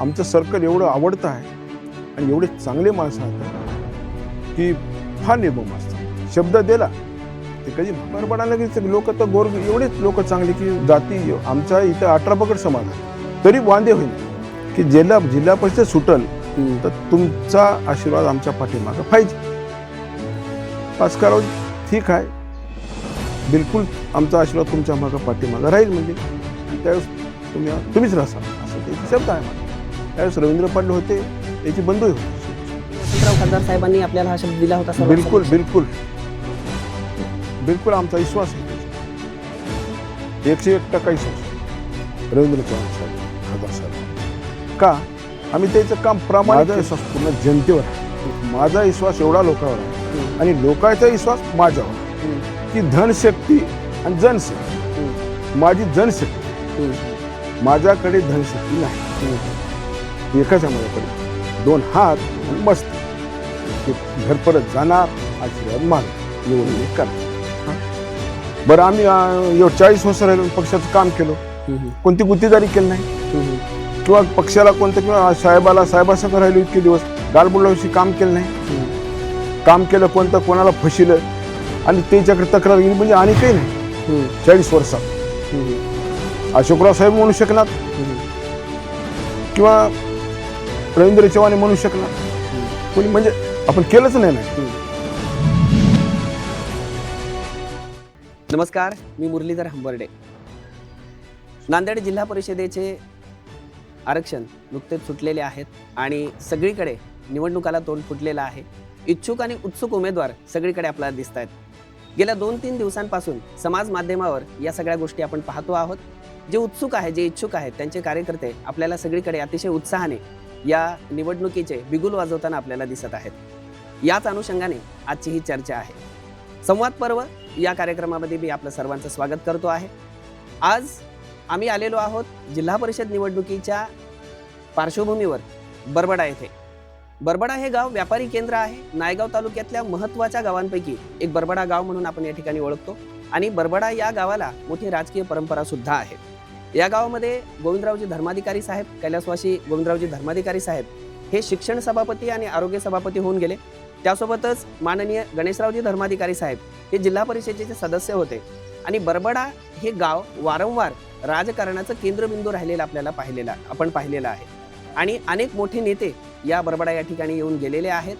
आमचं सर्कल एवढं आवडतं आहे आणि एवढे चांगले माणसं आहेत. की फार निर्मम असतात. शब्द दिला ते कधी बरबडायला की लोक तर गोर एवढेच लोक चांगले की जाती आमच्या इथं अठरा पकड समाज आहे. तरी वांदे होईल की जिल्हा जिल्हा परिषद सुटल तर तुमचा आशीर्वाद आमच्या पाठीमागं पाहिजे. पास करावं ठीक आहे. बिलकुल आमचा आशीर्वाद तुमच्या मागं पाठीमागं राहील म्हणजे. त्यावेळेस तुम्ही तुम्हीच राहसाल असं ते शब्द आहे. त्यावेळेस रवींद्र पाटील होते याची बंधू होते. वसंतराव खासदार साहेबांनी आपल्याला हा शब्द दिला होता सर्व बिलकुल. बिलकुल. बिलकुल आमचा विश्वास आहे. एकशे एक टक्का विश्वास रवींद्र चव्हाण साहेब खासदार साहेब. का? आम्ही त्याचं काम प्रामाणिक विश्वास पूर्ण जनतेवर आहे. माझा विश्वास एवढा लोकांवर आहे आणि लोकांचा विश्वास माझ्यावर की धनशक्ती आणि जनशक्ती. माझी जनशक्ती. माझ्याकडे धनशक्ती नाही. हम्म. एकच आहे माझ्याकडे दोन हात आणि मस्त. ते घर परत जाणार आशीर्वाद माग एवढं मी करणार. बरं आम्ही चाळीस वर्ष राहिलो पक्षाचं काम केलं. कोणती गुत्तेदारी केली नाही. किंवा पक्षाला कोणतं किंवा साहेबाला साहेबासंग राहिलो इतके दिवस. गालबुडाविषयी काम केलं नाही. काम केलं कोणतं कोणाला फसिलं आणि त्याच्याकडे तक्रार गेली म्हणजे आणि काही नाही. चाळीस वर्षात अशोकराव साहेब म्हणू शकणार. किंवा रवींद्र चव्हाण म्हणू शकणार. कोणी म्हणजे आपण केलंच नाही ना. नमस्कार मी मुरलीधर हंबर्डे. नांदेड जिल्हा परिषदेचे आरक्षण नुकतेच सुटलेले आहेत आणि सगळीकडे निवडणुकाला तोंड फुटलेलं आहे. इच्छुक आणि उत्सुक उमेदवार सगळीकडे आपल्याला दिसत आहेत. गेल्या दोन तीन दिवसांपासून समाज माध्यमावर या सगळ्या गोष्टी आपण पाहतो आहोत. जे उत्सुक आहे जे इच्छुक आहेत त्यांचे कार्यकर्ते आपल्याला सगळीकडे अतिशय उत्साहाने या निवडणुकीचे बिगुल वाजवताना आपल्याला दिसत आहेत. याच अनुषंगाने आजची ही चर्चा आहे. संवाद पर्व या कार्यक्रमामध्ये मी आपलं सर्वांचं स्वागत करतो आहे. आज आम्ही आलेलो आहोत जिल्हा परिषद निवडणुकीच्या पार्श्वभूमीवर बरबडा येथे. बरबडा हे गाव व्यापारी केंद्र आहे. नायगाव तालुक्यातल्या महत्त्वाच्या गावांपैकी एक बरबडा गाव म्हणून आपण या ठिकाणी ओळखतो. आणि बरबडा या गावाला मोठी राजकीय परंपरा सुद्धा आहे. या गावामध्ये गोविंदरावजी धर्माधिकारी साहेब कैलासवासी गोविंदरावजी धर्माधिकारी साहेब हे शिक्षण सभापती आणि आरोग्य सभापती होऊन गेले. त्यासोबतच माननीय गणेशरावजी धर्माधिकारी साहेब हे जिल्हा परिषदेचे सदस्य होते. आणि बरबडा हे गाव वारंवार राजकारणाचं केंद्रबिंदू राहिलेलं आपल्याला पाहिलेला आपण पाहिलेलं आहे. आणि अनेक मोठे नेते या बरबडा या ठिकाणी येऊन गेलेले आहेत.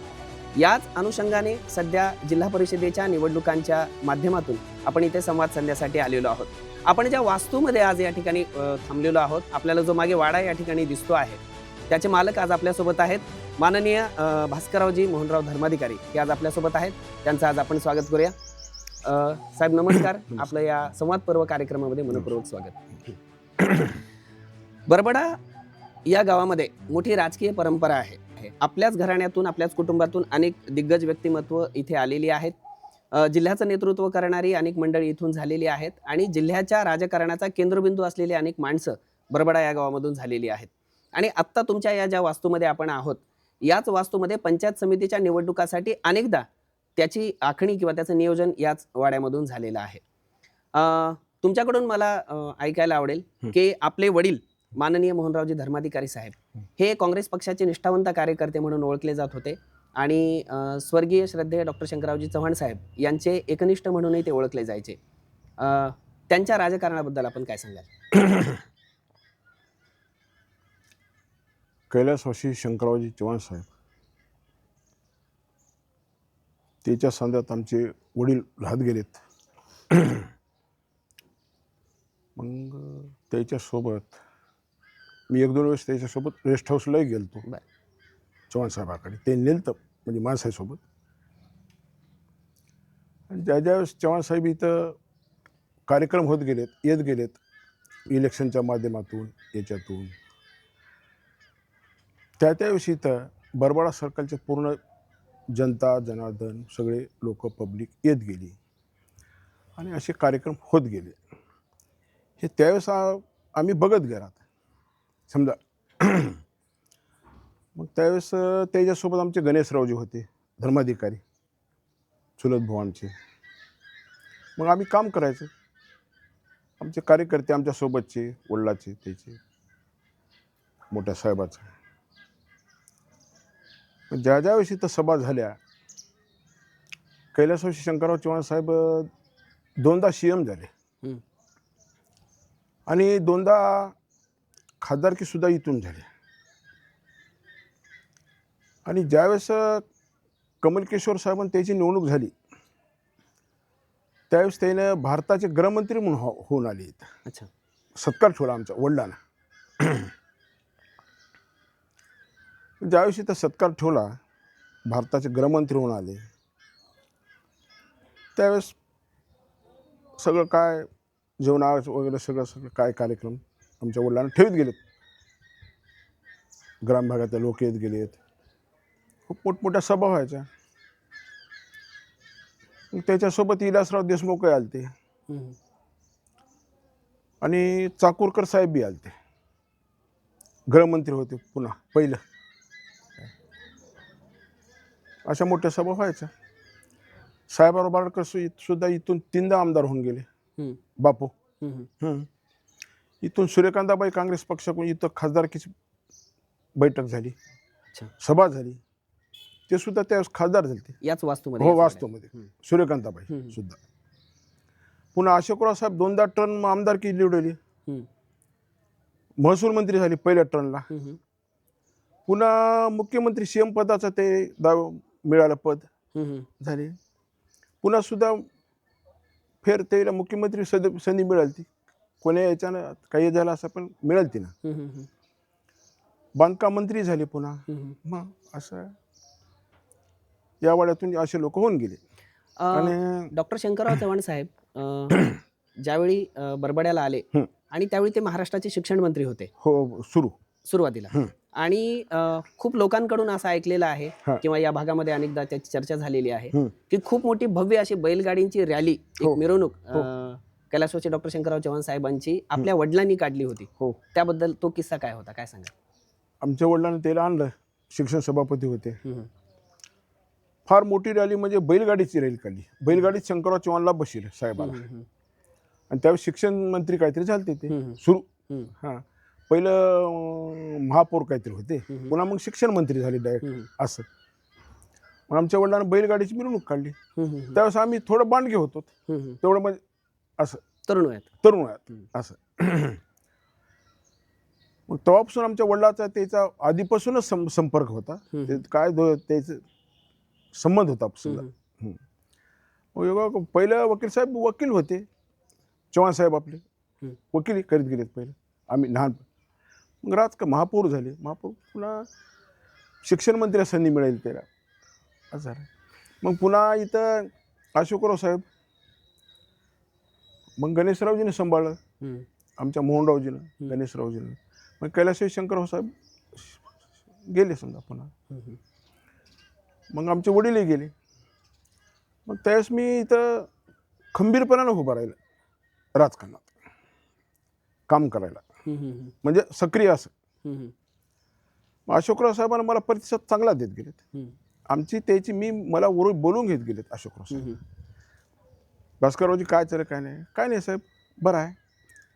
याच अनुषंगाने सध्या जिल्हा परिषदेच्या निवडणुकांच्या माध्यमातून आपण इथे संवाद साधण्यासाठी आलेलो आहोत. आपण ज्या वास्तूमध्ये आज या ठिकाणी थांबलेलो आहोत आपल्याला जो मागे वाडा या ठिकाणी दिसतो आहे त्याचे मालक आज आपल्यासोबत आहेत. माननीय अ, भास्कररावजी मोहनराव धर्माधिकारी हे आज आपल्यासोबत आहेत. त्यांचं आज आपण स्वागत करूया. अ, साहेब नमस्कार. आपलं या संवाद पर्व कार्यक्रमामध्ये मनपूर्वक स्वागत. बरबडा या गावामध्ये मोठी राजकीय परंपरा आहे. आपल्याच घराण्यातून आपल्याच कुटुंबातून अनेक दिग्गज व्यक्तिमत्व इथे आलेली आहेत. जिल्ह्याचं नेतृत्व करणारी अनेक मंडळी इथून झालेली आहेत आणि जिल्ह्याच्या राजकारणाचा केंद्रबिंदू असलेली अनेक माणसं बरबडा या गावामधून झालेली आहेत. आणि आत्ता तुमच्या या ज्या वास्तूमध्ये आपण आहोत याच वास्तूमध्ये पंचायत समितीच्या निवडणुकासाठी अनेकदा त्याची आखणी किंवा त्याचं नियोजन याच वाड्यामधून झालेलं आहे. अ, तुमच्याकडून मला ऐकायला आवडेल. की आपले वडील माननीय मोहनरावजी धर्माधिकारी साहेब हे काँग्रेस पक्षाचे निष्ठावंत कार्यकर्ते म्हणून ओळखले जात होते. आणि स्वर्गीय श्रद्धेय डॉक्टर शंकररावजी चव्हाण साहेब यांचे एकनिष्ठ म्हणूनही ते ओळखले जायचे. त्यांच्या राजकारणाबद्दल आपण काय सांगाल? कैलासवासी शंकररावजी चव्हाण साहेब. त्याच्या सांध्यात आमचे वडील राहत गेलेत. मग त्याच्यासोबत मी एक दोन वेळेस त्याच्यासोबत रेस्ट हाऊसलाही गेलतो. चव्हाण साहेबाकडे. ते नेलतं म्हणजे माणसाहेबसोबत आणि ज्या ज्यावेळेस चव्हाणसाहेब इथं कार्यक्रम होत गेलेत येत गेलेत इलेक्शनच्या माध्यमातून याच्यातून त्या त्याविषयी तर बरबाडा सर्कलचे पूर्ण जनता जनार्दन सगळे लोक पब्लिक येत गेली. आणि असे कार्यक्रम होत गेले. हे त्यावेळेस आम्ही बघत घरात समजा मग त्यावेळेस त्याच्यासोबत आमचे गणेशरावजी होते धर्माधिकारी चुलत भाऊ आमचे मग आम्ही काम करायचं. आमचे कार्यकर्ते आमच्यासोबतचे वडिलाचे त्याचे मोठ्या साहेबाचा. ज्या ज्या वेळेस इथं सभा झाल्या कैलासवासी शंकरराव चव्हाण साहेब दोनदा सी एम झाले. आणि दोनदा खासदारकी सुद्धा इथून झाली. आणि ज्यावेळेस कमलकिशोर साहेबांनी त्याची निवडणूक झाली त्यावेळेस त्याने भारताचे गृहमंत्री म्हणून हो होऊन आले अच्छा. सत्कार ठेवला आमच्या वडिलांना. ज्यावेळेस इथं सत्कार ठेवला भारताचे गृहमंत्री होऊन आले त्यावेळेस सगळं काय जेवणा वगैरे सगळं सगळं काय कार्यक्रम आमच्या वडिलांना ठेवीत गेलेत. ग्राम भागातले लोक येत गेलेत. खूप मोठमोठ्या सभा व्हायच्या. मग त्याच्यासोबत विलासराव देशमुखही आलते. आणि चाकूरकर साहेब बी आलते. गृहमंत्री होते पुन्हा पहिलं. अशा मोठ्या सभा व्हायच्या. साहेबराव बारडकर सुद्धा इथून तीनदा आमदार होऊन गेले. बापू. इथून सूर्यकांताबाई काँग्रेस पक्षाकडून इथं खासदारकीची बैठक झाली. अच्छा. सभा झाली. ते सुद्धा त्यावेळेस खासदार झाले याच वास्तूमध्ये हो याच हं. सूर्यकांताबाई. सुद्धा पुन्हा अशोकराव साहेब दोनदा टर्न आमदारकी निवडली. महसूल मंत्री झाले पहिल्या टर्नला. पुन्हा मुख्यमंत्री सी एम पदाचं ते दाव मिळालं पद. झाले पुन्हा सुद्धा फेर त्याला मुख्यमंत्री सद संधी मिळाली ती कोण्या याच्यानं काही झालं असं पण मिळाली ती ना. बांधकाम मंत्री झाले पुन्हा. मग असं या वाड्यातून असे लोक होऊन गेले आणि डॉक्टर शंकरराव चव्हाण साहेब अ, ज्यावेळी अ, बरबड्याला आले हं. आणि त्यावेळी ते महाराष्ट्राचे शिक्षण मंत्री होते हो सुरू सुरुवातीला हं. आणि अ, खूप लोकांकडून असं ऐकलेलं आहे. किंवा या भागामध्ये अनेकदा त्याची चर्चा झालेली आहे हं. की खूप मोठी भव्य अशी बैलगाडींची रॅली एक हो. मिरवणूक हो. अ, कैलासवासी डॉक्टर शंकरराव चव्हाण साहेबांची आपल्या वडिलांनी काढली होती हो त्याबद्दल तो किस्सा काय होता काय सांगा आमच्या वडिलांनी त्याला आणलं शिक्षण सभापती होते. फार मोठी रॅली म्हणजे बैलगाडीची रॅली काढली. बैलगाडीत शंकरराव चव्हाणला बसले साहेबाला. आणि त्यावेळेस शिक्षण मंत्री काहीतरी झालते ते. सुरू. हां. पहिलं महापौर काहीतरी होते. पुन्हा मग शिक्षण मंत्री झाले डायरेक्ट. असं. मग आमच्या वडिलांना बैलगाडीची मिरवणूक काढली. त्यावेळेस आम्ही थोडं बांडगे होतो. तेवढं म्हणजे असं. तरुण वयात. तरुण वयात. हम्म. असं. मग तेव्हापासून आमच्या वडिलाचा त्याचा आधीपासूनच संपर्क होता. काय त्याचं संबंध होता. मग एवढं पहिलं वकील साहेब वकील होते. चव्हाण साहेब आपले. वकिली करीत गेलेत पहिले. आम्ही लहान. मग राज महापौर झाले. महापौर पुन्हा शिक्षण मंत्र्या संधी मिळाली त्याला. असं झालं. मग पुन्हा इथं अशोकराव साहेब. मग गणेशरावजीने सांभाळलं. आमच्या मोहनरावजीनं गणेशरावजीनं. मग कैलासवासी शंकरराव साहेब गेले समजा पुन्हा. मग आमचे वडीलही गेले. मग त्यावेळेस मी इथं खंबीरपणानं उभं राहिलं. राजकारणात. काम करायला. म्हणजे सक्रिय असं. मग अशोकराव साहेबांना मला प्रतिसाद चांगला देत गेलेत. आमची त्याची मी मला वर बोलून घेत गेलेत अशोकराव साहेब. हम्म. भास्कररावजी काय चाललं काय नाही. काय नाही साहेब बरं आहे.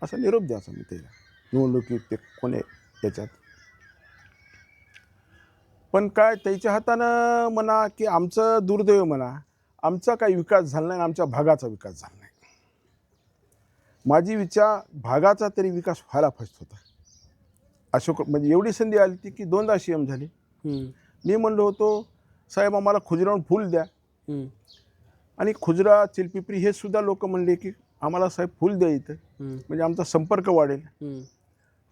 असा निरोप द्यायचा मी त्याला. निवडणुकीत ते कोणी याच्यात? पण काय त्याच्या हातानं म्हणा की आमचं दुर्दैव म्हणा आमचा काही विकास झाला नाही आणि आमच्या भागाचा विकास झाला नाही माझी विचार भागाचा तरी विकास व्हायला पाहिजे होता अशोक म्हणजे एवढी संधी आली ती की दोनदा सी एम झाली. मी म्हणलो होतो साहेब आम्हाला खुजरावून फुल द्या. आणि खुजरा चिलपिपरी हे सुद्धा लोक म्हणले की आम्हाला साहेब फुल द्या इथं. म्हणजे आमचा संपर्क वाढेल.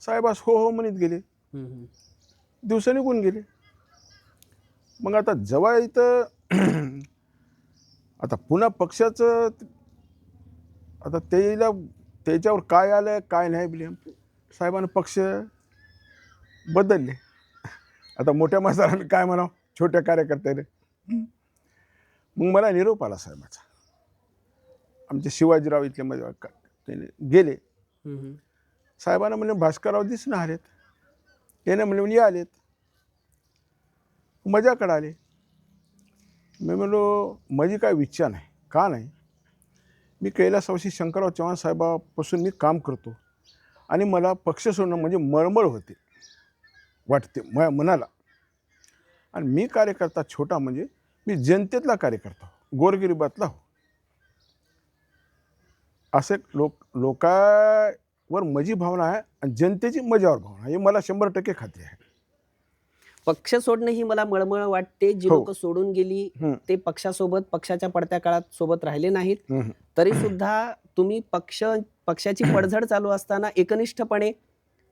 साहेब आज हो हो म्हणत गेले. दिवस निघून गेले मग आता जेव्हा इथं आता पुन्हा पक्षाचं आता त्याला त्याच्यावर काय आलं काय नाही ब्लेम साहेबांना पक्ष बदलले. आता मोठ्या माणसाला काय म्हणावं? छोट्या कार्यकर्त्याने. मग मला निरोप आला साहेबाचा. आमचे शिवाजीराव इथले त्याने गेले. साहेबांना म्हणले भास्करराव दिसून आलेत याने म्हणले म्हणे आलेत. मजाकडे आले मी म्हणलो माझी काय इच्छा नाही. का नाही? मी कैलासवासी शंकरराव चव्हाण साहेबापासून मी काम करतो आणि मला पक्ष सोडणं म्हणजे मळमळ होते वाटते माझ्या मनाला आणि मी कार्यकर्ता छोटा म्हणजे मी जनतेतला कार्यकर्ता हो गोरगिरीबातला हो. असे लोक लोकावर माझी भावना आहे आणि जनतेची मजावर भावना आहे. हे मला शंभर टक्के खात्री आहे. पक्ष सोडणं ही मला मळमळ वाटते जी हो. लोक सोडून गेली हम्म. ते पक्षासोबत पक्षाच्या पडत्या काळात सोबत राहिले नाहीत हम्म. तरी सुद्धा तुम्ही पक्ष पक्षाची पडझड चालू असताना एकनिष्ठपणे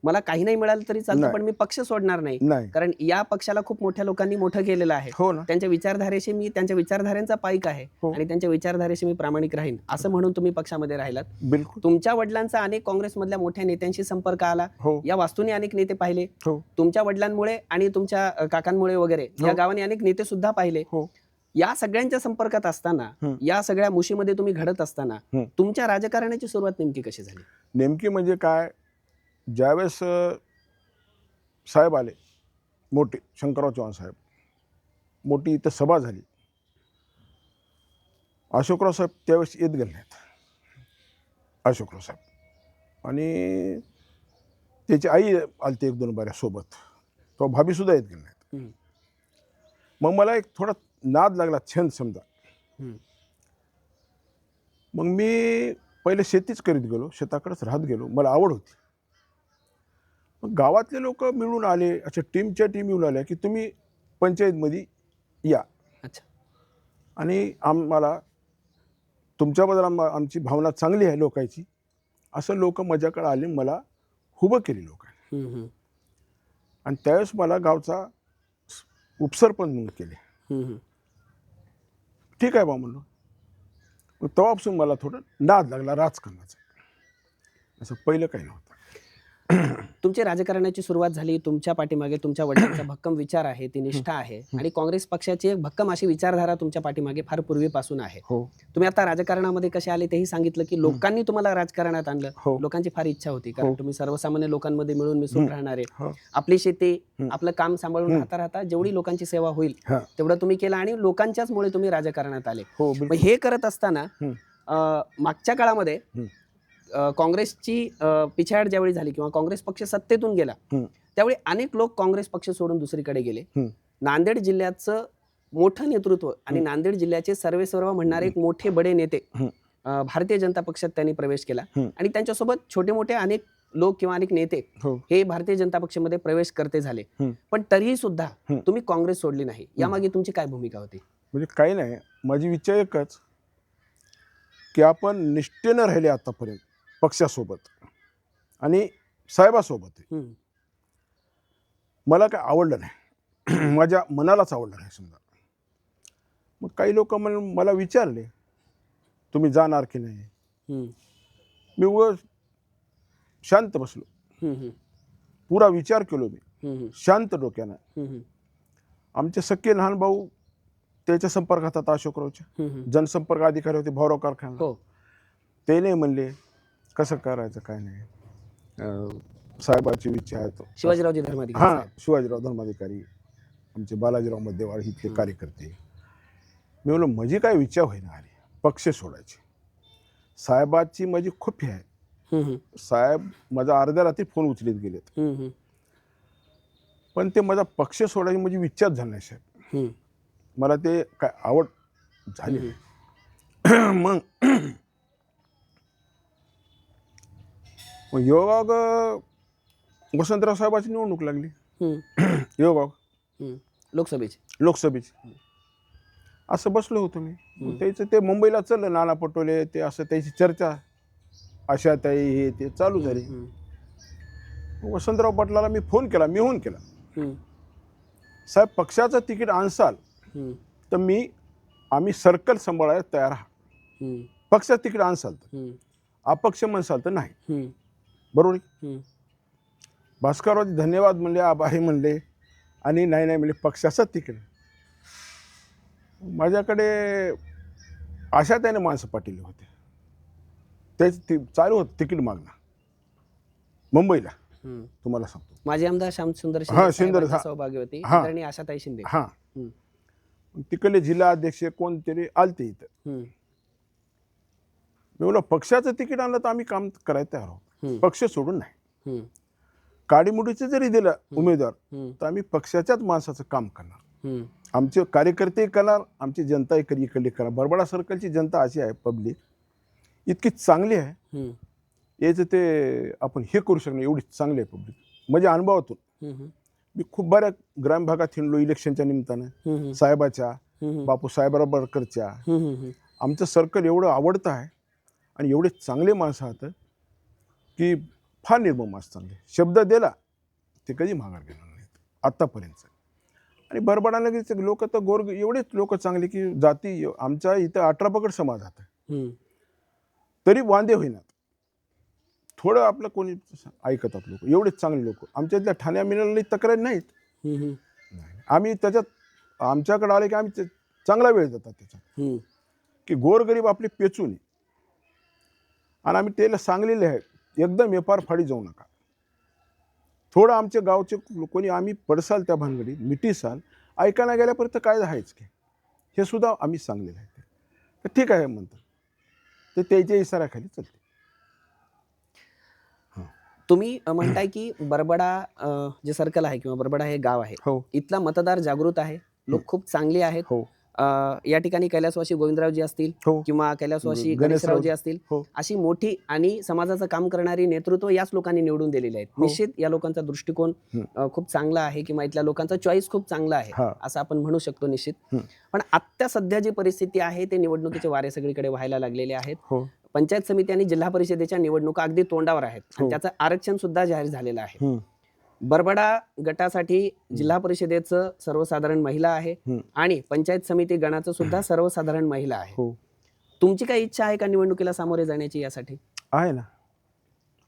मला काही नाही मिळालं तरी चालतं नाही. पण मी पक्ष सोडणार नाही. नाही. कारण या पक्षाला खूप मोठ्या लोकांनी मोठं केलेलं आहे. हो ना. त्यांच्या विचारधारेशी मी त्यांच्या विचारधारेचा पाईक आहे हो. आणि त्यांच्या विचारधारेशी मी प्रामाणिक राहीन असं म्हणून तुम्ही पक्षामध्ये राहिलात. बिलकुल. तुमच्या वडिलांचा अनेक काँग्रेसमधल्या मोठ्या नेत्यांशी संपर्क आला. हो. या वास्तूने अनेक नेते पाहिले. हो. तुमच्या वडिलांमुळे आणि तुमच्या अ, काकांमुळे वगैरे या हो. गावाने अनेक नेते सुद्धा पाहिले. हो. या सगळ्यांच्या संपर्कात असताना. या सगळ्या मुशीमध्ये तुम्ही घडत असताना. तुमच्या राजकारणाची सुरुवात नेमकी कशी झाली? नेमकी म्हणजे काय? ज्यावेळेस साहेब आले मोठे शंकरराव चव्हाण साहेब मोठी इथं सभा झाली. अशोकराव साहेब त्यावेळेस येत गेले नाहीत. अशोकराव साहेब. आणि त्याची आई आलती एक दोन बाऱ्या सोबत. तो भाभीसुद्धा येत गेले नाहीत. मग मला एक थोडा नाद लागला छंद समजा. मग मी पहिले शेतीच करीत गेलो शेताकडेच राहत गेलो. मला आवड होती. मग गावातले लोक मिळून आले अशा टीमच्या टीम मिळून आल्या की तुम्ही पंचायतमध्ये या. अच्छा. आणि आम्हाला तुमच्याबद्दल आम आमची भावना चांगली आहे लोकांची. असं लोक माझ्याकडे आले मला उभं केली लोकांनी. आणि त्यावेळेस मला गावचा उपसरपंच म्हणून केले. ठीक आहे बा म्हणलो. मग तेव्हापासून मला थोडं नाद लागला राजकारणाचा. असं पहिलं काही नव्हतं. तुमची राजकारणाची सुरुवात झाली तुमच्या पाठीमागे तुमच्या वडिलांचा भक्कम विचार आहे ती निष्ठा आहे आणि काँग्रेस पक्षाची एक भक्कम अशी विचारधारा तुमच्या पाठीमागे फार पूर्वीपासून आहे. हो. तुम्ही आता राजकारणामध्ये कसे आले तेही सांगितलं की लोकांनी तुम्हाला राजकारणात आणलं. हो. लोकांची फार इच्छा होती कारण हो. तुम्ही सर्वसामान्य लोकांमध्ये मिळून मिसळून. राहणारे. आपली शेती. आपलं काम सांभाळून. राहता राहता जेवढी लोकांची सेवा होईल तेवढं तुम्ही केलं आणि लोकांच्याच मुळे तुम्ही राजकारणात आले. हो करत असताना मागच्या काळामध्ये काँग्रेसची पिछाड ज्यावेळी झाली किंवा काँग्रेस पक्ष सत्तेतून गेला. त्यावेळी अनेक लोक काँग्रेस पक्ष सोडून दुसरीकडे गेले. नांदेड जिल्ह्याचं मोठं नेतृत्व आणि. नांदेड जिल्ह्याचे सर्वे सर्व म्हणणारे एक मोठे बडे नेते भारतीय जनता पक्षात त्यांनी प्रवेश केला. आणि त्यांच्यासोबत छोटे मोठे अनेक लोक किंवा अनेक नेते हो हे भारतीय जनता पक्षामध्ये प्रवेश करते झाले. पण तरीही सुद्धा. तुम्ही काँग्रेस सोडली नाही यामागे तुमची काय भूमिका होती म्हणजे काही नाही माझी इच्छा एकच की आपण निष्ठेनं राहिले आतापर्यंत पक्षासोबत आणि साहेबासोबत. मला काय आवडलं नाही माझ्या मनालाच आवडलं नाही समजा मग काही लोक म्हणून मला विचारले तुम्ही जाणार की नाही हं. मी उग शांत बसलो. पुरा विचार केलो मी. शांत डोक्यानं. आमचे सख्खे लहान भाऊ त्याच्या संपर्कात आता अशोकरावच्या. जनसंपर्क अधिकारी होते भाऊराव कारखाना हो ते नाही म्हणले कसं करायचं काय नाही अं, साहेबाची इच्छा आहे तो शिवाजीरावजी धर्माधिकारी हां साहेब. शिवाजीराव धर्माधिकारी आमचे बालाजीराव मध्यवाळ इथले हं. कार्यकर्ते मी म्हणलो माझी काय विचार होईना आली पक्ष सोडायची साहेबाची माझी खूप आहे हं, हं. साहेब माझा अर्ध्या रात्री फोन उचलीत गेलेत. पण ते माझा पक्ष सोडायची माझी इच्छाच झाली नाही साहेब. मला ते काय आवड झाली. नाही. मग मग योगाग वसंतराव साहेबाची निवडणूक लागली. योगाग. लोकसभेची लोकसभेची असं बसलो होतो मी त्याचं ते मुंबईला चाललं नाना पटोले ते असं त्याची चर्चा आशाताई हे ते चालू झाली वसंतराव पाटलाला मी फोन केला मी होऊन केला. साहेब पक्षाचं तिकीट आणसाल. तर मी आम्ही सर्कल सांभाळायला तयार आहात. पक्षात तिकीट आणसाल तर. अपक्ष म्हणसाल तर नाही. बरोबर आहे? हं. भास्कररावजी धन्यवाद म्हणले आभारी म्हणले आणि नाही नाही म्हणले पक्षाचं तिकीट माझ्याकडे अशा त्याने माणसं पाठवली होते तेच ती चालू होतं तिकीट मागणं मुंबईला. तुम्हाला सांगतो माजी आमदार श्यामसुंदर हां. सहभागी होती. आदरणीय आशाताई शिंदे हां. तिकडले जिल्हा अध्यक्ष कोणतरी आलते इथं हं. मी बोला पक्षाचं तिकीट आणलं तर आम्ही काम करायला तयार आहोत. पक्ष सोडून नाही. काडीमुडीचं जरी दिलं उमेदवार तर आम्ही पक्षाच्याच माणसाचं काम करणार. आमचे कार्यकर्ते करणार आमची जनता इकडे इकडली करणार. बरबडा सर्कलची जनता अशी आहे पब्लिक. इतकी चांगली आहे. याचं ते आपण हे करू शकणार एवढी चांगली आहे पब्लिक. म्हणजे अनुभवातून. मी खूप बऱ्या ग्रामीण भागात हिंडलो इलेक्शनच्या निमित्तानं. साहेबाच्या बापू साहेबराबरकरच्या आमचं सर्कल एवढं आवडतं आहे आणि एवढे चांगले माणसं आहात की फार निर्मम चांगले शब्द दिला ते कधी माघार घेणार नाहीत. आत्तापर्यंत आणि बरबडाला गेले लोक तर गोर एवढेच लोक चांगले की जाती आमच्या इथं अठरा पकड समाज आहे तरी वांदे होईनात थोडं आपलं कोणी ऐकतात लोक एवढेच चांगले लोक. आमच्या इथल्या ठाण्या मिळाली तक्रार नाहीत. आम्ही त्याच्यात आमच्याकडे आले की आम्ही चांगला वेळ देतात त्याच्यात. की गोरगरीब आपले पेचून. आणि आम्ही त्याला सांगलेले आहे एकदम एपार फाडी जाऊ नका. थोडं आमच्या गावचे कोणी आम्ही पडसाल त्या भानगडीत मिटीसाल ऐकायला गेल्यापर्यंत काय आहेच की? हे सुद्धा आम्ही सांगलेलं आहे. तर ठीक आहे म्हणतात. ते त्याच्या इशाऱ्याखाली चालते. तुम्ही म्हणताय की बरबडा जे सर्कल आहे किंवा बरबडा हे गाव आहे. हो. इथला मतदार जागृत आहे. लोक खूप चांगले आहेत. हो. या ठिकाणी कैलासवासी गोविंदरावजी असतील हो किंवा कैलासवासी गणेशराव- गणेशरावजी असतील हो. अशी मोठी आणि समाजाचं काम करणारी नेतृत्व याच लोकांनी निवडून दिलेले आहेत हो. निश्चित या लोकांचा दृष्टिकोन. अ, खूप चांगला आहे किंवा इथल्या लोकांचा चॉईस खूप चांगला आहे हा असं आपण म्हणू शकतो निश्चित. पण आत्ता सध्या जी परिस्थिती आहे ते निवडणुकीचे वारे सगळीकडे व्हायला लागलेले आहेत हो पंचायत समिती आणि जिल्हा परिषदेच्या निवडणुका अगदी तोंडावर आहेत आणि हो. त्याचं आरक्षण सुद्धा जाहीर झालेलं आहे हम्म. बरबडा गटासाठी जिल्हा परिषदेचं सर्वसाधारण महिला आहे. आणि पंचायत समिती गणाचं सुद्धा सर्वसाधारण महिला आहे. हो. तुमची काही इच्छा आहे का निवडणुकीला सामोरे जाण्याची यासाठी? आहे ना.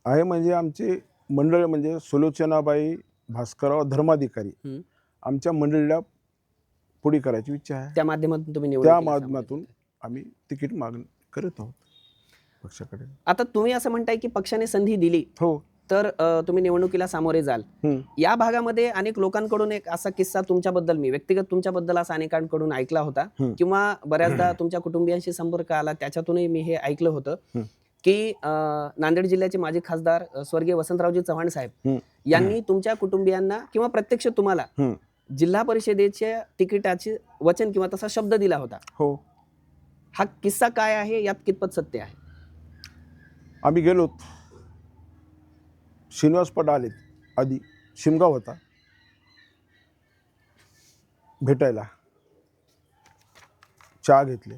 आहे म्हणजे आमचे मंडळ म्हणजे सुलोचनाबाई भास्करराव धर्माधिकारी. आमच्या मंडळीला पुढे करायची इच्छा आहे. त्या माध्यमातून तुम्ही त्या माध्यमातून. आम्ही तिकीट मागणी करत आहोत पक्षाकडे. आता तुम्ही असं म्हणताय की पक्षाने संधी दिली. हो. तर तुम्ही निवडणुकीला सामोरे जाल. या भागामध्ये अनेक लोकांकडून एक असा किस्सा तुमच्याबद्दल मी व्यक्तिगत तुमच्याबद्दल असा अनेकांकडून ऐकला होता. किंवा बऱ्याचदा तुमच्या कुटुंबियांशी संपर्क आला त्याच्यातूनही मी हे ऐकलं होतं. की नांदेड जिल्ह्याचे माजी खासदार स्वर्गीय वसंतरावजी चव्हाण साहेब. यांनी तुमच्या कुटुंबियांना किंवा प्रत्यक्ष तुम्हाला. जिल्हा परिषदेच्या तिकिटाचे वचन किंवा तसा शब्द दिला होता हो हा किस्सा काय आहे यात कितपत सत्य आहे आम्ही गेलो श्रीनिवास पट आले आधी शिमगाव होता. भेटायला. चहा घेतले.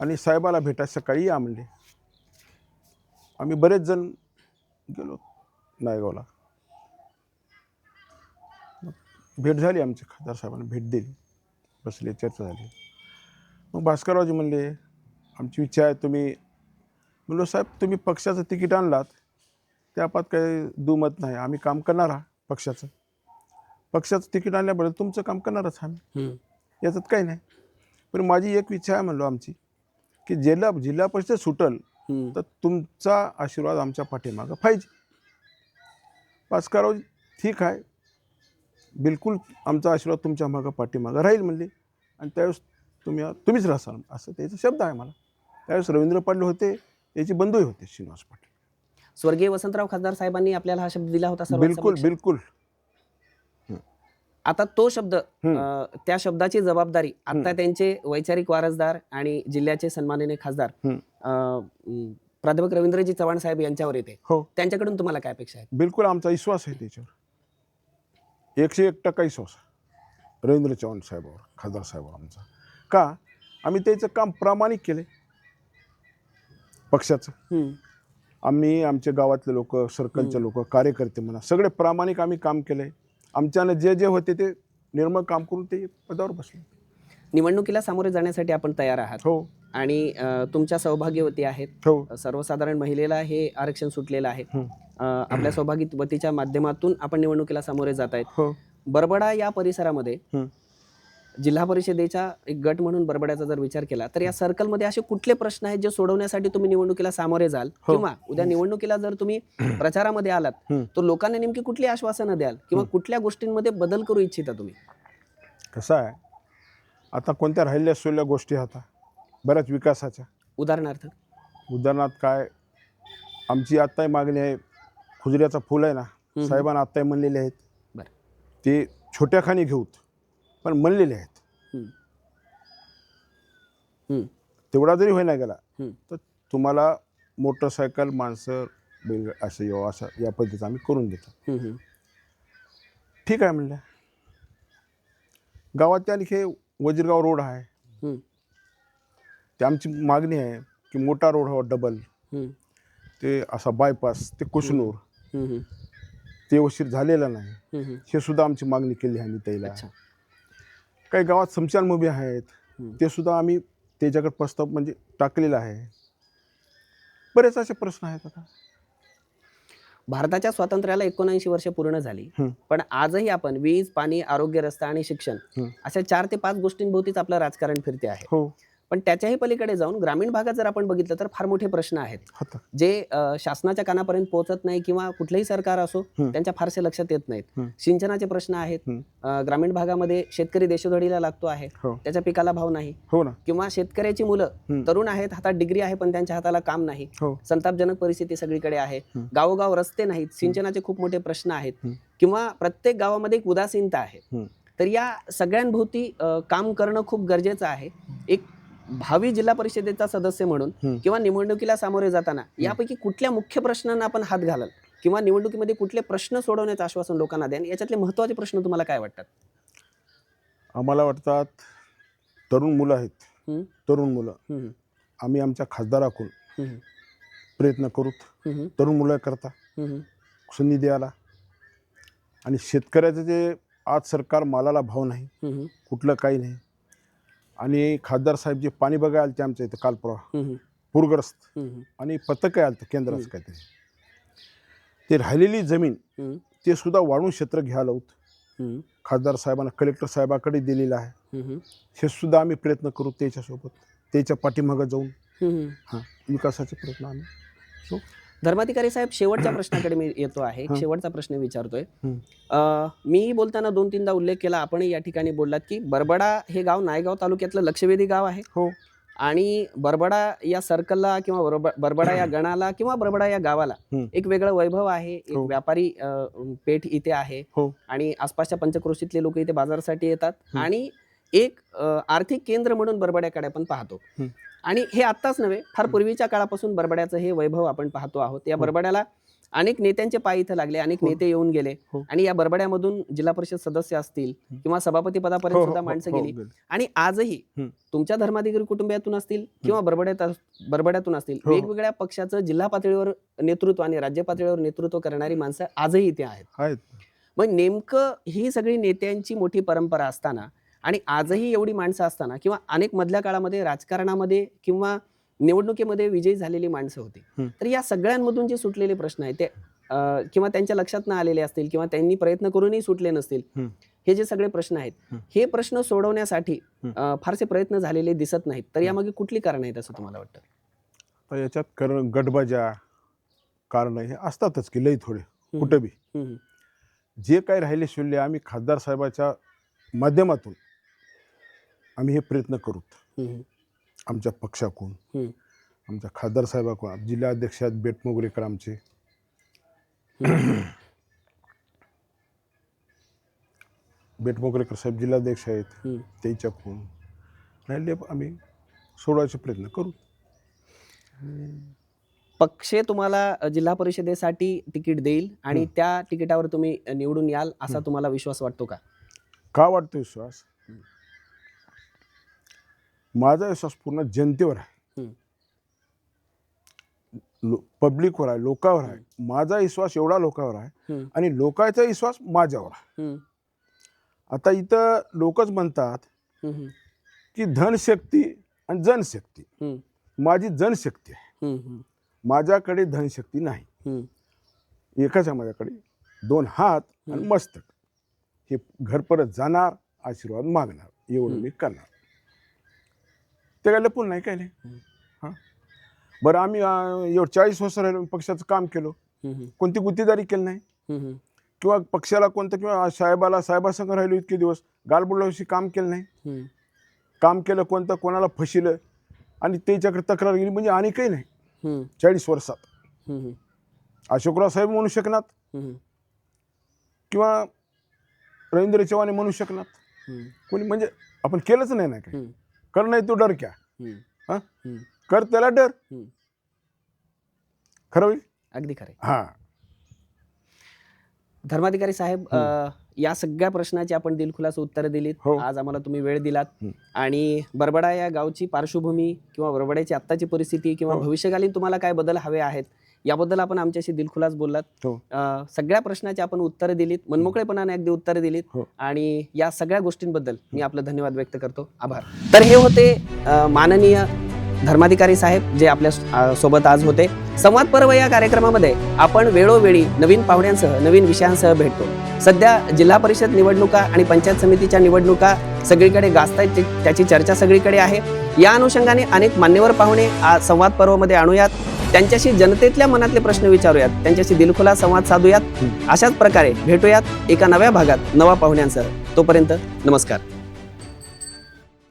आणि साहेबाला भेटा सकाळी या म्हणले. आम्ही बरेच जण गेलो नायगावला. भेट झाली आमच्या खासदार साहेबांना भेट दिली. बसले चर्चा झाली. मग भास्कररावजी म्हणले आमची इच्छा आहे तुम्ही म्हणलो साहेब तुम्ही पक्षाचं तिकीट आणलात. त्यापात काही दुमत नाही. आम्ही काम करणार आहात पक्षाचं. पक्षाचं तिकीट आणल्याबरोबर तुमचं काम करणारच आम्ही. हं. याच्यात काही नाही. पण माझी एक इच्छा आहे म्हणलो आमची की जिल्हा जिल्हा परिषद सुटल. तर तुमचा आशीर्वाद आमच्या पाठीमागं पाहिजे. भास्करराव ठीक आहे. बिलकुल आमचा आशीर्वाद तुमच्या मागं पाठीमागं राहील म्हणले. आणि त्यावेळेस तुम्ही तुम्हीच राहसाल असं त्याचा शब्द आहे मला. त्यावेळेस रवींद्र पाटील होते त्याचे बंधूही होते श्रीनिवास पाटील. स्वर्गीय वसंतराव खासदार साहेबांनी आपल्याला हा शब्द दिला होता बिलकुल सर्वांसमक्ष. बिलकुल आता तो शब्द. अ, त्या शब्दाची जबाबदारी आता. त्यांचे वैचारिक वारसदार आणि जिल्ह्याचे सन्माननीय खासदार. अ, म, प्राध्यापक रवींद्रजी चव्हाण साहेब यांच्यावर येते. हो. त्यांच्याकडून तुम्हाला काय अपेक्षा आहेत? बिलकुल आमचा विश्वास आहे त्याच्यावर. एकशे एक टक्का विश्वास आहे. रवींद्र चव्हाण साहेबावर खासदार साहेबावर आमचा. का? आम्ही त्याचं काम प्रामाणिक केले पक्षाचं. आम्ही आमच्या गावातले लोक सर्कलचे लोक कार्यकर्ते म्हणा सगळे प्रामाणिक आम्ही काम केले. आमच्यानं जे जे होते ते निर्मळ काम करून ते पदावर बसले. निवडणुकीला सामोरे जाण्यासाठी आपण तयार आहात. हो. आणि तुमच्या सौभाग्यवती आहेत. हो. सर्वसाधारण महिलेला हे आरक्षण सुटलेलं आहे. आपल्या सौभाग्यवतीच्या माध्यमातून आपण निवडणुकीला सामोरे जात आहेत. हो. बरबडा या परिसरामध्ये. जिल्हा परिषदेचा एक गट म्हणून बरबड्याचा जर विचार केला तर या सर्कलमध्ये असे कुठले प्रश्न आहेत जे सोडवण्यासाठी तुम्ही निवडणुकीला सामोरे जाल? हो. किंवा उद्या निवडणुकीला जर तुम्ही प्रचारामध्ये आलात. तर लोकांना नेमकी कुठली आश्वासनं द्याल? किंवा कुठल्या गोष्टींमध्ये बदल करू इच्छिता तुम्ही? कसं आहे? आता कोणत्या राहिल्या सोडल्या गोष्टी आता? बऱ्याच विकासाच्या. उदाहरणार्थ? उदाहरणार्थ काय? आमची आत्ताही मागणी आहे खुजऱ्याचं फुल आहे ना. साहेबांना आत्ताही म्हणलेले आहेत बरं. ते छोट्या खाणी घेऊत. पण म्हणलेले आहेत. तेवढा जरी होईना गेला. तर तुम्हाला मोटरसायकल माणसं बैल असं यावं असं या पद्धतीचं आम्ही करून देतो. ठीक आहे म्हणलं गावात हे वजीरगाव रोड आहे. ते आमची मागणी आहे की मोठा रोड हवा डबल. ते असा बायपास ते कुसनूर. ते उशीर झालेला नाही. हे सुद्धा आमची मागणी केली आहे आम्ही त्याला काही गावात समशानभूमी आहेत हम्म. ते सुद्धा आम्ही त्याच्याकडे प्रस्ताव म्हणजे टाकलेला आहे बरेच असे प्रश्न आहेत आता भारताच्या स्वातंत्र्याला एकोणऐंशी वर्ष पूर्ण झाली. पण आजही आपण वीज पाणी आरोग्य रस्ता आणि शिक्षण. अशा चार ते पाच गोष्टींभोवतीच आपलं राजकारण फिरते आहे हो पण त्याच्याही पलीकडे जाऊन ग्रामीण भागात जर आपण बघितलं तर फार मोठे प्रश्न आहेत. होतं जे शासनाच्या कानापर्यंत पोहोचत नाही किंवा कुठलंही सरकार असो. त्यांच्या फारसे लक्षात येत नाहीत. सिंचनाचे प्रश्न आहेत. ग्रामीण भागामध्ये शेतकरी देशोधडीला लागतो आहे. हो. त्याच्या पिकाला भाव नाही. हो किंवा शेतकऱ्याची मुलं. तरुण आहेत हातात डिग्री आहे पण त्यांच्या हाताला काम नाही. हो. संतापजनक परिस्थिती सगळीकडे आहे. गावोगाव रस्ते नाहीत. सिंचनाचे खूप मोठे प्रश्न आहेत. किंवा प्रत्येक गावामध्ये एक उदासीनता आहे. तर या सगळ्यांभोवती काम करणं खूप गरजेचं आहे. एक भावी जिल्हा परिषदेचा सदस्य म्हणून. किंवा निवडणुकीला सामोरे जाताना यापैकी कुठल्या मुख्य प्रश्नांना आपण हात घालाल? किंवा निवडणुकीमध्ये कुठले प्रश्न सोडवण्याचं आश्वासन लोकांना द्याल याच्यातले महत्त्वाचे प्रश्न तुम्हाला काय वाटतात? आम्हाला वाटतात तरुण मुलं आहेत. तरुण मुलं. आम्ही आमच्या खासदाराकडून प्रयत्न हम्म, तरुण मुलं करता. संधी द्यायला आणि शेतकऱ्याचं जे आज सरकार मालाला भाव नाही कुठलं काही नाही. आणि खासदार साहेब जे पाणी बघायला आलते आमच्या इथं काल परवा पूरग्रस्त आणि पथक आलं केंद्राचं. काहीतरी. ते राहिलेली जमीन ते सुद्धा वाढून क्षेत्र घ्यायला होत. खासदार साहेबांना कलेक्टर साहेबाकडे दिलेलं आहे. हे सुद्धा आम्ही प्रयत्न करू त्याच्यासोबत त्याच्या पाठीमागं जाऊन. हां विकासाचे प्रयत्न आम्ही सो धर्माधिकारी साहेब शेवटच्या प्रश्नाकडे मी येतो आहे एक. शेवटचा प्रश्न विचारतोय. अ, मीही बोलताना दोन तीनदा उल्लेख केला आपणही या ठिकाणी बोललात की बरबडा हे गाव नायगाव तालुक्यातलं लक्षवेधी गाव आहे हो आणि बरबडा या सर्कलला किंवा बरब- बरबडा या गणाला किंवा बरबडा या गावाला. एक वेगळं वैभव आहे एक हो. व्यापारी पेठ इथे आहे हो आणि आसपासच्या पंचक्रोशीतले लोक इथे बाजारासाठी येतात. आणि एक आर्थिक केंद्र म्हणून बरबड्याकडे आपण पाहतो. आणि हे आत्ताच नव्हे फार पूर्वीच्या काळापासून बरबड्याचं हे वैभव आपण पाहतो आहोत या हो. बरबड्याला अनेक नेत्यांचे पाय इथं लागले अनेक हो. नेते येऊन गेले हो. आणि या बरबड्यामधून जिल्हा परिषद सदस्य असतील. किंवा सभापती पदापर्यंत सुद्धा माणसं गेली. आणि आजही. तुमच्या धर्माधिकारी कुटुंबियातून असतील किंवा बरबड्यात बरबड्यातून असतील. वेगवेगळ्या पक्षाचं जिल्हा पातळीवर नेतृत्व आणि राज्य पातळीवर नेतृत्व करणारी माणसं आजही इथे आहेत मग नेमकं ही सगळी नेत्यांची मोठी परंपरा असताना आणि आजही एवढी माणसं असताना किंवा अनेक मधल्या काळामध्ये राजकारणामध्ये किंवा निवडणुकीमध्ये विजयी झालेली माणसं होती. तर या सगळ्यांमधून जे सुटलेले प्रश्न आहेत ते किंवा त्यांच्या लक्षात न आलेले असतील किंवा त्यांनी प्रयत्न करूनही सुटले नसतील हं. जे सगळे प्रश्न आहेत हं. प्रश्न सोडवण्यासाठी फारसे प्रयत्न झालेले दिसत नाहीत तर यामागे कुठली कारण आहेत असं तुम्हाला वाटतं तर याच्यात कर गटबाजा कारण हे असतातच की लई थोडे. कुठं बी. जे काही राहिले शूल्य आम्ही खासदार साहेबाच्या माध्यमातून आम्ही हे प्रयत्न करूत हं. आमच्या पक्षाकडून हं. आमच्या खासदार साहेबाकडून जिल्हाध्यक्ष आहेत बेटमोगरेकर आमचे बेटमोगरेकर साहेब जिल्हाध्यक्ष आहेत. त्यांच्याकडून राहिले आम्ही सोडवायचे प्रयत्न करू पक्ष तुम्हाला जिल्हा परिषदेसाठी तिकीट देईल आणि. त्या तिकिटावर तुम्ही निवडून याल असा. तुम्हाला विश्वास वाटतो का का वाटतो विश्वास. माझा विश्वास पूर्ण जनतेवर आहे. हं. लो पब्लिकवर आहे लोकांवर आहे. माझा विश्वास एवढा लोकांवर आहे आणि लोकांचा विश्वास माझ्यावर आहे. हं, आता इथं लोकच म्हणतात की धनशक्ती आणि जनशक्ती. माझी जनशक्ती आहे. माझ्याकडे धनशक्ती नाही. एकच आहे माझ्याकडे दोन हात आणि. मस्तक. हे घर परत जाणार आशीर्वाद मागणार. एवढं. मी करणार. ते काय लपून नाही काय नाही. हं. बरं आम्ही अं, एवढं चाळीस वर्ष राहिलो पक्षाचं काम केलं. कोणती गुत्तेदारी केली नाही. किंवा पक्षाला कोणतं किंवा साहेबाला साहेबासंग राहिलो इतके दिवस गालबुडल्याविषयी काम केलं नाही. काम केलं कोणतं कोणाला फसिलं आणि त्याच्याकडे तक्रार गेली म्हणजे आणि काही नाही. चाळीस वर्षात. अशोकराव साहेब म्हणू शकणार. किंवा रवींद्र चव्हाण म्हणू शकणार. कोणी म्हणजे आपण केलंच नाही ना काही. हम्म, कर नाही तो डर क्या हा. कर त्याला डर. खरं होईल अगदी खरं हा धर्माधिकारी साहेब अ, या सगळ्या प्रश्नाची आपण दिलखुलास उत्तरं दिलीत हो. आज आम्हाला तुम्ही वेळ दिलात. आणि बरबडा या गावची पार्श्वभूमी किंवा बरबड्याची आत्ताची परिस्थिती किंवा हो. भविष्यकालीन तुम्हाला काय बदल हवे आहेत याबद्दल आपण आमच्याशी दिलखुलास बोललात. हो. अ, सगळ्या प्रश्नाची आपण उत्तरं दिलीत. मनमोकळेपणाने अगदी उत्तरं दिलीत. हो. आणि या सगळ्या गोष्टींबद्दल मी आपलं धन्यवाद व्यक्त करतो. आभार. तर हे होते अ, माननीय धर्माधिकारी साहेब जे आपल्यासोबत आज होते. संवाद पर्व या कार्यक्रमामध्ये आपण वेळोवेळी नवीन पाहुण्यांसह नवीन विषयांसह भेटतो. सध्या जिल्हा परिषद निवडणुका आणि पंचायत समितीच्या निवडणुका सगळीकडे गाजतायत त्याची चर्चा सगळीकडे आहे. या अनुषंगाने अनेक मान्यवर पाहुणे आज संवाद पर्वामध्ये आणूयात. त्यांच्याशी जनतेतल्या मनातले प्रश्न विचारूयात. त्यांच्याशी दिलखुलास संवाद साधूयात. अशाच प्रकारे भेटूयात एका नव्या भागात नवा पाहुण्यांसह. तोपर्यंत नमस्कार.